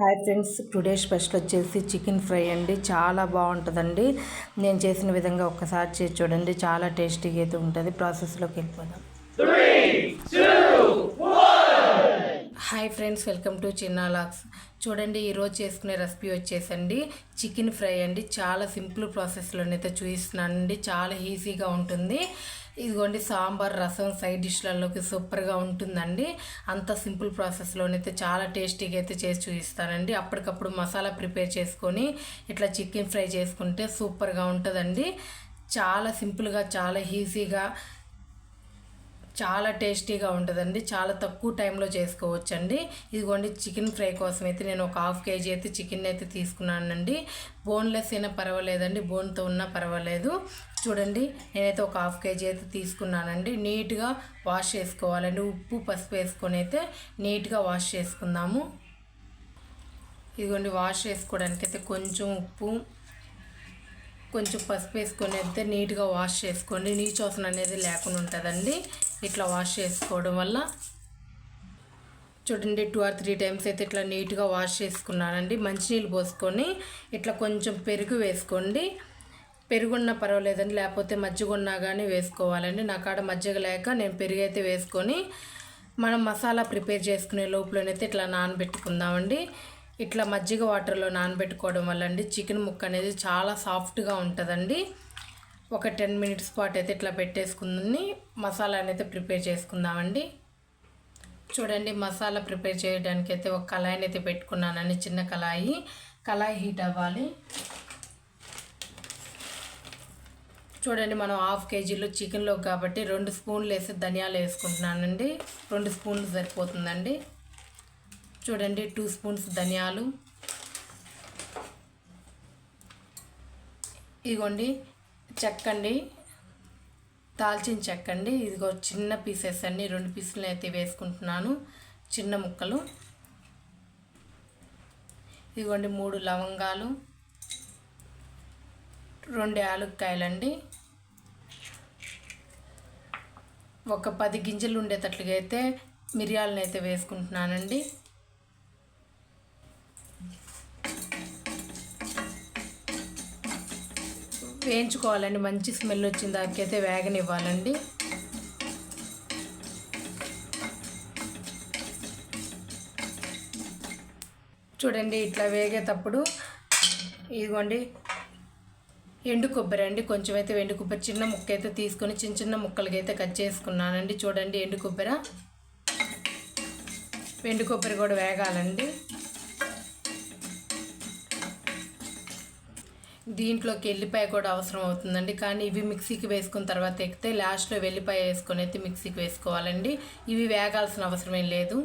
Hi friends today special వచ్చేసి chicken fry అండి. చాలా బాగుంటుందండి. నేను చేసిన విధంగా ఒక్కసారి చేసి చూడండి. చాలా టేస్టీగా అయితే ఉంటుంది. ప్రాసెస్లోకి వెళ్ళిపోదాం. హాయ్ ఫ్రెండ్స్ వెల్కమ్ టు చిన్న లాక్స్. చూడండి ఈరోజు చేసుకునే రెసిపీ వచ్చేసండి. చికెన్ ఫ్రై అండి. చాలా సింపుల్ ప్రాసెస్లోనైతే చూపిస్తున్నానండి చాలా ఈజీగా ఉంటుంది. ఇదిగోండి సాంబార్ రసం సైడ్ డిష్లలోకి సూపర్గా ఉంటుందండి. అంత సింపుల్ ప్రాసెస్లోనైతే చాలా టేస్టీగా అయితే చేసి చూపిస్తానండి. అప్పటికప్పుడు మసాలా ప్రిపేర్ చేసుకొని ఇట్లా చికెన్ ఫ్రై చేసుకుంటే సూపర్గా ఉంటుందండి. చాలా సింపుల్గా చాలా ఈజీగా చాలా టేస్టీగా ఉంటుందండి. చాలా తక్కువ టైంలో చేసుకోవచ్చండి. ఇదిగోండి చికెన్ ఫ్రై కోసం అయితే నేను ఒక హాఫ్ కేజీ అయితే చికెన్ అయితే తీసుకున్నానండి. బోన్లెస్ అయినా పర్వాలేదండి. బోన్తో ఉన్నా పర్వాలేదు. చూడండి నేనైతే ఒక హాఫ్ కేజీ అయితే తీసుకున్నానండి. నీట్గా వాష్ చేసుకోవాలండి. ఉప్పు పసుపు వేసుకొని అయితే నీట్గా వాష్ చేసుకుందాము. ఇదిగోండి వాష్ చేసుకోవడానికి అయితే కొంచెం ఉప్పు కొంచెం పసుపు వేసుకొని అయితే నీట్గా వాష్ చేసుకోండి. నీచోసన అనేది లేకుండా ఉంటుందండి. ఇట్లా వాష్ చేసుకోవడం వల్ల చూడండి టూ ఆర్ త్రీ టైమ్స్ అయితే ఇట్లా నీట్గా వాష్ చేసుకున్నానండి. మంచినీళ్ళు పోసుకొని ఇట్లా కొంచెం పెరుగు వేసుకోండి. పెరుగున్నా పర్వాలేదండి. లేకపోతే మజ్జిగ ఉన్నా కానీ వేసుకోవాలండి. నా కాడ మజ్జిగ లేక నేను పెరుగు అయితే వేసుకొని మనం మసాలా ప్రిపేర్ చేసుకునే లోపలనైతే ఇట్లా నానబెట్టుకుందామండి. ఇట్లా మజ్జిగ వాటర్లో నానబెట్టుకోవడం వల్ల అండి చికెన్ ముక్క అనేది చాలా సాఫ్ట్గా ఉంటుందండి. ఒక టెన్ మినిట్స్ పాటు అయితే ఇట్లా పెట్టేసుకుని మసాలా అయితే ప్రిపేర్ చేసుకుందామండి. చూడండి మసాలా ప్రిపేర్ చేయడానికి అయితే ఒక కళాయిని అయితే పెట్టుకున్నానండి చిన్న కళాయి. కళాయి హీట్ అవ్వాలి. చూడండి మనం హాఫ్ కేజీలో చికెన్లో కాబట్టి రెండు స్పూన్లు వేసి ధనియాలు వేసుకుంటున్నానండి. రెండు స్పూన్లు సరిపోతుందండి. చూడండి టూ స్పూన్స్ ధనియాలు. ఇదిగోండి చెక్కండి. దాల్చిన చెక్కండి. ఇదిగో చిన్న పీసెస్ అన్ని రెండు పీసులు అయితే వేసుకుంటున్నాను. చిన్న ముక్కలు. ఇదిగోండి మూడు లవంగాలు. రెండు యాలక్కాయలండి. ఒక పది గింజలు ఉండేటట్లుగా అయితే మిరియాలను అయితే వేసుకుంటున్నానండి. వేయించుకోవాలండి మంచి స్మెల్ వచ్చిన దానికైతే వేగనివ్వాలండి. చూడండి ఇట్లా వేగేటప్పుడు ఇదిగోండి ఎండు కొబ్బరి అండి. కొంచెం అయితే ఎండు కొబ్బరి చిన్న ముక్క అయితే తీసుకొని చిన్న చిన్న ముక్కలకి అయితే కట్ చేసుకున్నానండి. చూడండి ఎండు కొబ్బరి. ఎండు కొబ్బరి కూడా వేగాలండి. దీంట్లోకి ఎల్లిపాయ కూడా అవసరం అవుతుందండి. కానీ ఇవి మిక్సీకి వేసుకున్న తర్వాత ఎక్కితే లాస్ట్లో వెల్లిపాయ వేసుకొని అయితే మిక్సీకి వేసుకోవాలండి. ఇవి వేగాల్సిన అవసరం ఏం లేదు.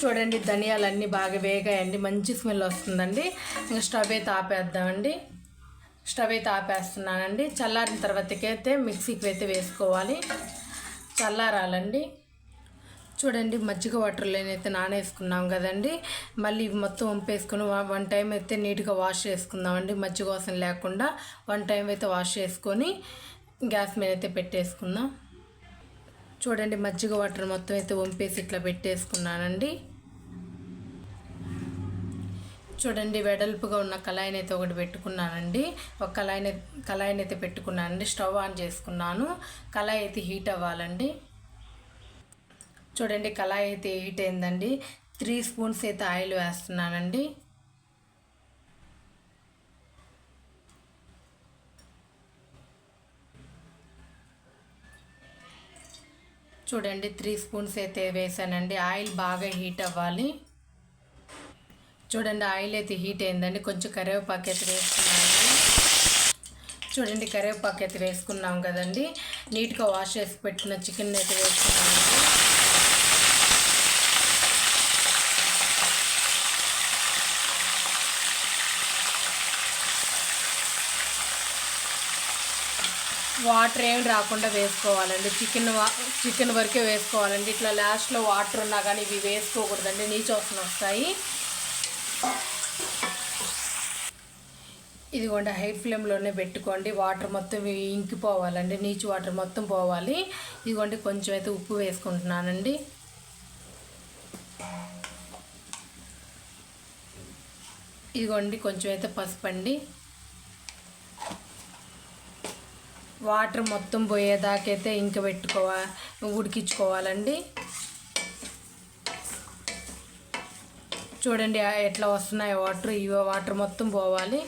చూడండి ధనియాలు అన్నీ బాగా వేగాయండి. మంచి స్మెల్ వస్తుందండి. ఇంకా స్టవ్ అయితే ఆపేద్దామండి. స్టవ్ అయితే ఆపేస్తున్నానండి. చల్లారిన తర్వాతకైతే మిక్సీకి అయితే వేసుకోవాలి. చల్లారాలండి. చూడండి మజ్జిగ వాటర్లో అయితే నానేసుకున్నాం కదండి. మళ్ళీ మొత్తం వంపేసుకుని వన్ టైం అయితే నీట్గా వాష్ చేసుకుందామండి. మజ్జిగ వాసన లేకుండా వన్ టైం అయితే వాష్ చేసుకొని గ్యాస్ మీద అయితే పెట్టేసుకుందాం. చూడండి మజ్జిగ వాటర్ మొత్తం అయితే వంపేసి ఇట్లా పెట్టేసుకున్నానండి. చూడండి వెడల్పుగా ఉన్న కళాయిని అయితే ఒకటి పెట్టుకున్నానండి. ఒక కళాయిని కళాయిని అయితే పెట్టుకున్నానండి. స్టవ్ ఆన్ చేసుకున్నాను. కళాయి అయితే హీట్ అవ్వాలండి. చూడండి కళాయి అయితే హీట్ అయిందండి. త్రీ స్పూన్స్ అయితే ఆయిల్ వేస్తున్నానండి. చూడండి త్రీ స్పూన్స్ అయితే వేసానండి. ఆయిల్ బాగా హీట్ అవ్వాలి. చూడండి ఆయిల్ అయితే హీట్ అయిందండి. కొంచెం కరివేపాకు అయితే వేసుకున్నానండి చూడండి కరివేపాకు అయితే వేసుకున్నాం కదండి. నీట్గా వాష్ చేసి పెట్టిన చికెన్ అయితే వేసుకున్నామండి వాటర్ ఏమి రాకుండా వేసుకోవాలండి. చికెన్ చికెన్ వరకే వేసుకోవాలండి. ఇట్లా లాస్ట్లో వాటర్ ఉన్నా కానీ ఇవి వేసుకోకూడదండి. నీచోసన వస్తాయి. ఇదిగోండి హై ఫ్లేమ్లోనే పెట్టుకోండి. వాటర్ మొత్తం ఇంకిపోవాలండి. నీచు వాటర్ మొత్తం పోవాలి. ఇదిగోండి కొంచెం అయితే ఉప్పు వేసుకుంటున్నానండి. ఇదిగోండి కొంచెం అయితే పసుపు అండి వాటర్ మొత్తం పోయేదాకైతే ఇంక పెట్టుకోవా ఉడికించుకోవాలండి. చూడండి ఎట్లా వస్తున్నాయి వాటర్ ఇవి వాటర్ మొత్తం పోవాలి.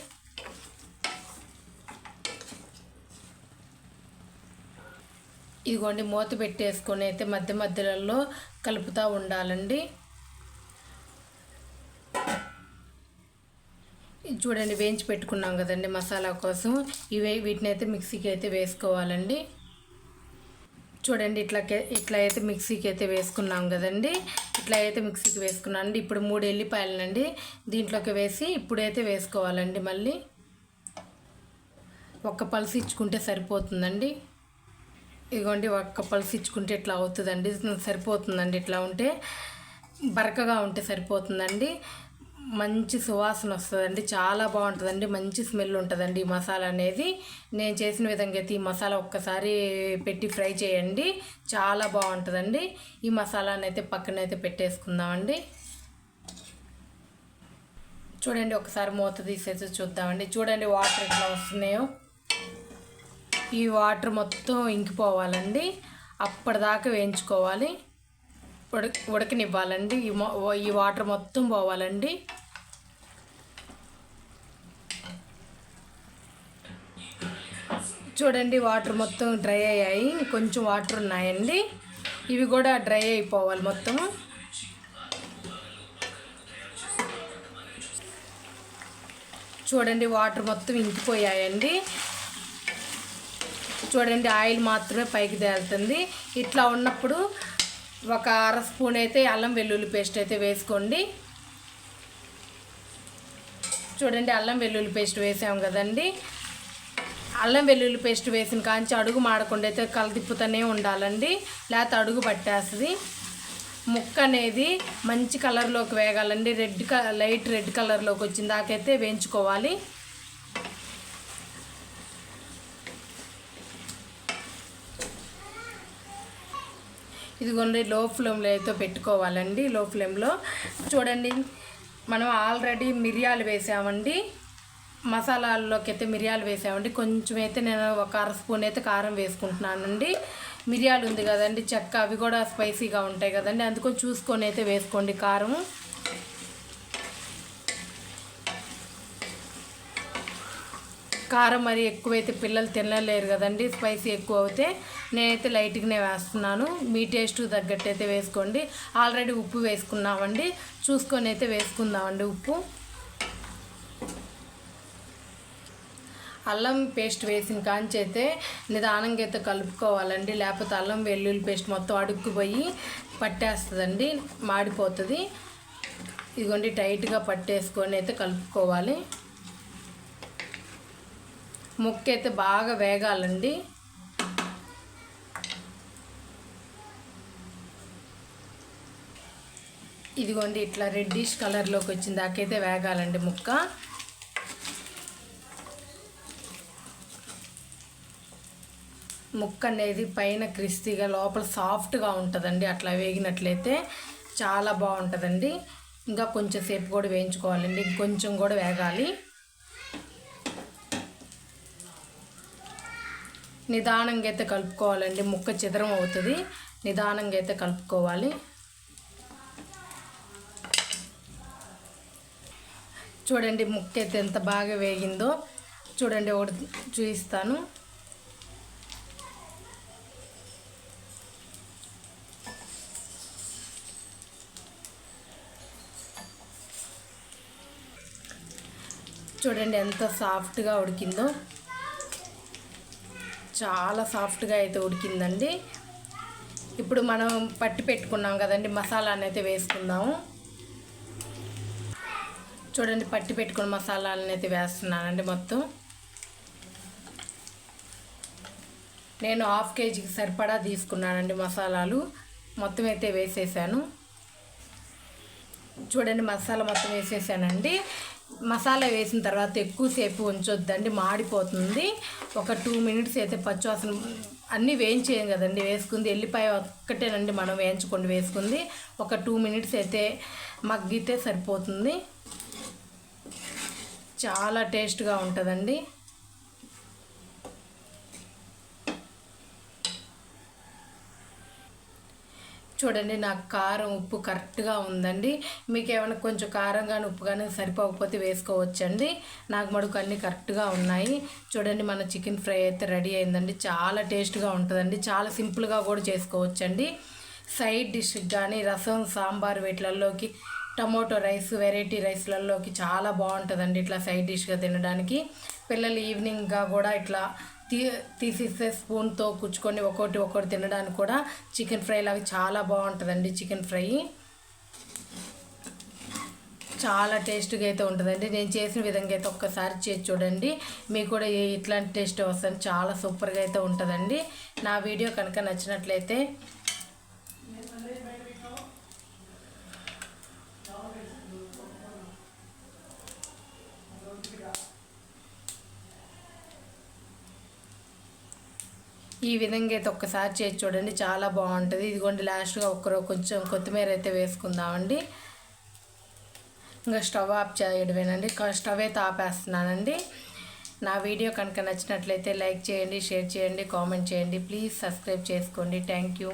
ఇదిగోండి మూత పెట్టేసుకొని అయితే మధ్య మధ్యలో కలుపుతూ ఉండాలండి. చూడండి వేయించి పెట్టుకున్నాం కదండి మసాలా కోసం. ఇవి వీటిని అయితే మిక్సీకి అయితే వేసుకోవాలండి. చూడండి ఇట్లా ఇట్లా అయితే మిక్సీకి అయితే వేసుకున్నాం కదండి. ఇట్లా అయితే మిక్సీకి వేసుకున్నానండి ఇప్పుడు మూడు ఎల్లిపాయలనండి దీంట్లోకి వేసి ఇప్పుడైతే వేసుకోవాలండి మళ్ళీ. ఒక్క పలుసు ఇచ్చుకుంటే సరిపోతుందండి. ఇదిగోండి ఒక్క పలుసు ఇచ్చుకుంటే ఇట్లా అవుతుందండి. సరిపోతుందండి ఇట్లా ఉంటే బరకగా ఉంటే సరిపోతుందండి. మంచి సువాసన వస్తుందండి చాలా బాగుంటుందండి మంచి స్మెల్ ఉంటుందండి ఈ మసాలా అనేది. నేను చేసిన విధంగా అయితే ఈ మసాలా ఒక్కసారి పెట్టి ఫ్రై చేయండి చాలా బాగుంటుందండి. ఈ మసాలాని అయితే పక్కనైతే పెట్టేసుకుందామండి. చూడండి ఒకసారి మూత తీసేసి చూద్దామండి. చూడండి వాటర్ ఎట్లా వస్తున్నాయో. ఈ వాటర్ మొత్తం ఇంకిపోవాలండి. అప్పటిదాకా వేయించుకోవాలి. ఉడక ఉడకనివ్వాలండి. ఈ ఈ వాటర్ మొత్తం పోవాలండి. చూడండి వాటర్ మొత్తం డ్రై అయ్యాయి. కొంచెం వాటర్ ఉన్నాయండి. ఇవి కూడా డ్రై అయిపోవాలి మొత్తం చూడండి వాటర్ మొత్తం ఇంకిపోయాయండి. చూడండి ఆయిల్ మాత్రమే పైకి తేలుతుంది. ఇట్లా ఉన్నప్పుడు ఒక అర స్పూన్ అయితే అల్లం వెల్లుల్లి పేస్ట్ అయితే వేసుకోండి. చూడండి అల్లం వెల్లుల్లి పేస్ట్ వేసాము కదండి. అల్లం వెల్లుల్లి పేస్ట్ వేసిన కాంచి అడుగు మాడకుండా అయితే కలదిప్పుతూనే ఉండాలండి. లేకపోతే అడుగు పట్టేస్తుంది. ముక్క అనేది మంచి కలర్లోకి వేగాలండి. రెడ్ లైట్ రెడ్ కలర్లోకి వచ్చిన దాకైతే వేయించుకోవాలి. ఇదిగోండి లో ఫ్లేమ్లో అయితే పెట్టుకోవాలండి. లో ఫ్లేమ్లో చూడండి మనం ఆల్రెడీ మిరియాలు వేసామండి. మసాలాల్లోకి అయితే మిరియాలు వేసామండి. కొంచెం అయితే నేను ఒక అర స్పూన్ అయితే కారం వేసుకుంటున్నానండి. మిరియాలు ఉంది కదండి చెక్క అవి కూడా స్పైసీగా ఉంటాయి కదండి. అందుకని చూసుకొని అయితే వేసుకోండి కారం కారం మరి ఎక్కువైతే పిల్లలు తినలేరు కదండి స్పైసీ ఎక్కువ అవుతే నేనైతే లైట్గానే వేస్తున్నాను. మీ టేస్ట్ తగ్గట్టు అయితే వేసుకోండి. ఆల్రెడీ ఉప్పు వేసుకున్నామండి. చూసుకొని అయితే వేసుకుందామండి ఉప్పు. అల్లం పేస్ట్ వేసిన కాంచి అయితే నిదానంగా అయితే కలుపుకోవాలండి. లేకపోతే అల్లం వెల్లుల్లి పేస్ట్ మొత్తం అడుక్కుపోయి పట్టేస్తుందండి మాడిపోతుంది. ఇదిగోండి టైట్గా పట్టేసుకొని అయితే కలుపుకోవాలి. ముక్క అయితే బాగా వేగాలండి. ఇదిగోండి ఇట్లా రెడ్డిష్ కలర్లోకి వచ్చింది దాకైతే వేగాలండి ముక్క. ముక్క అనేది పైన క్రిస్పీగా లోపల సాఫ్ట్గా ఉంటుందండి. అట్లా వేగినట్లయితే చాలా బాగుంటుందండి. ఇంకా కొంచెం సేపు కూడా వేయించుకోవాలండి. కొంచెం కూడా వేగాలి. నిదానంగా అయితే కలుపుకోవాలండి. ముక్క చిదరం అవుతుంది. నిదానంగా అయితే కలుపుకోవాలి. చూడండి ముక్క అయితే ఎంత బాగా వేగిందో. చూడండి ఒకటి చూపిస్తాను. చూడండి ఎంత సాఫ్ట్గా ఉడికిందో. చాలా సాఫ్ట్గా అయితే ఉడికిందండి. ఇప్పుడు మనం పట్టి పెట్టుకున్నాం కదండి మసాలాని అయితే వేసుకుందాము. చూడండి పట్టి పెట్టుకున్న మసాలాలను అయితే వేస్తున్నానండి మొత్తం. నేను హాఫ్ కేజీకి సరిపడా తీసుకున్నానండి మసాలాలు. మొత్తం అయితే వేసేసాను. చూడండి మసాలా మొత్తం వేసేసానండి. మసాలా వేసిన తర్వాత ఎక్కువసేపు ఉంచొద్దండి మాడిపోతుంది. ఒక టూ మినిట్స్ అయితే పచ్చివాసన అన్నీ వేయించేయం కదండి వేసుకుంది. ఎల్లిపాయ ఒక్కటేనండి మనం వేయించుకొని వేసుకుంది. ఒక టూ మినిట్స్ అయితే మగ్గితే సరిపోతుంది. చాలా టేస్ట్గా ఉంటుందండి. చూడండి నాకు కారం ఉప్పు కరెక్ట్గా ఉందండి. మీకు ఏమైనా కొంచెం కారం కానీ ఉప్పు కానీ సరిపోకపోతే వేసుకోవచ్చండి. నాకు మడుకు అన్నీ కరెక్ట్గా ఉన్నాయి. చూడండి మన చికెన్ ఫ్రై అయితే రెడీ అయిందండి. చాలా టేస్ట్గా ఉంటుందండి. చాలా సింపుల్గా కూడా చేసుకోవచ్చండి. సైడ్ డిష్ కానీ రసం సాంబార్ వీటిలలోకి టమోటో రైస్ వెరైటీ రైస్లలోకి చాలా బాగుంటుందండి ఇట్లా సైడ్ డిష్గా తినడానికి. పిల్లలు ఈవినింగ్గా కూడా ఇట్లా తీ తీసిస్తే స్పూన్తో కుచ్చుకొని ఒకటి ఒక్కోటి తినడానికి కూడా చికెన్ ఫ్రై లాగా చాలా బాగుంటుందండి చికెన్ ఫ్రై. చాలా టేస్ట్గా అయితే ఉంటుందండి. నేను చేసిన విధంగా అయితే ఒక్కసారి చేసి చూడండి. మీకు కూడా ఏ- ఇట్లాంటి టేస్ట్ వస్తుంది చాలా సూపర్గా అయితే ఉంటుందండి. నా వీడియో కనుక నచ్చినట్లయితే ఈ విధంగా అయితే ఒక్కసారి చేసి చూడండి. చాలా బాగుంటుంది. ఇదిగోండి లాస్ట్గా ఒక్కరో కొంచెం కొత్తిమీర అయితే వేసుకుందామండి. ఇంకా స్టవ్ ఆఫ్ చేయడమేనండి. స్టవ్ అయితే ఆపేస్తున్నానండి. నా వీడియో కనుక నచ్చినట్లయితే లైక్ చేయండి షేర్ చేయండి కామెంట్ చేయండి. ప్లీజ్ సబ్స్క్రైబ్ చేసుకోండి. Thank you.